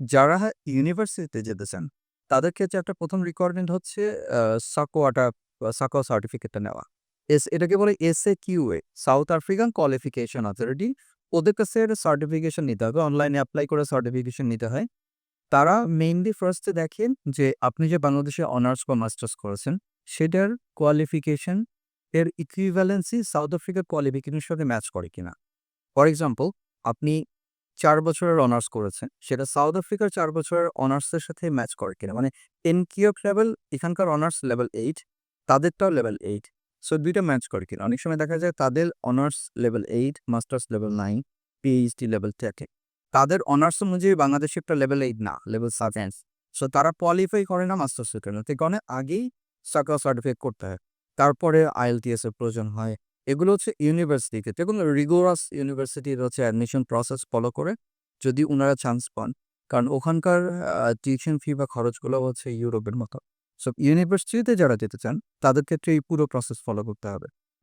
যারা ইউনিভার্সিটিতে যেতে চান, তাদের ক্ষেত্রে একটা প্রথম রিকোয়ারমেন্ট হচ্ছে সাকোয়াটা বা সাকোয়া সার্টিফিকেটটা নেওয়া। এস এটাকে বলে SAQA South African qualification authority. ওদের কাছে সার্টিফিকেশন নিতে হবে। অনলাইনে অ্যাপ্লাই করে সার্টিফিকেশন নিতে হয়। তারা মেইনলি ফার্স্টে দেখেন যে আপনি যে বাংলাদেশে অনার্স বা মাস্টার্স করেছেন, সেটার কোয়ালিফিকেশন এর ইকুইভ্যালেন্সি সাউথ আফ্রিকার কোয়ালিফিকেশনের সাথে ম্যাচ করে কিনা। ফর এক্সাম্পল আপনি ৪ বছরের অনার্স করেছেন। সেটা সাউথ আফ্রিকার চার বছরের অনার্সের সাথে ম্যাচ করে কিনা। মানে এনকিউএফ লেভেল এখানকার অনার্স লেভেল এইট তাদেরটাও লেভেল এইট সো দুইটা ম্যাচ করে কিনা। অনেক সময় দেখা যায় তাদের honours level 8, masters level nine PhD level 10 তাদের অনার্স অনুযায়ী বাংলাদেশেরটা লেভেল 8 না, লেভেল 7 সো তারা কোয়ালিফাই করে না মাস্টার্সের জন্য। তে কারণে আগেই সার্টিফিকেট করতে হয়। তারপরে আইএলটিএস এর প্রয়োজন হয়। এগুলো হচ্ছে ইউনিভার্সিটি ক্ষেত্রে কোনো রিগোরাস ইউনিভার্সিটির হচ্ছে অ্যাডমিশন প্রসেস ফলো করে যদি ওনারা চান্স পান। কারণ ওখানকার টিউশন ফি বা খরচগুলো হচ্ছে ইউরোপের মতো। সব ইউনিভার্সিটিতে যারা যেতে চান, তাদের ক্ষেত্রে এই পুরো প্রসেস ফলো করতে হবে।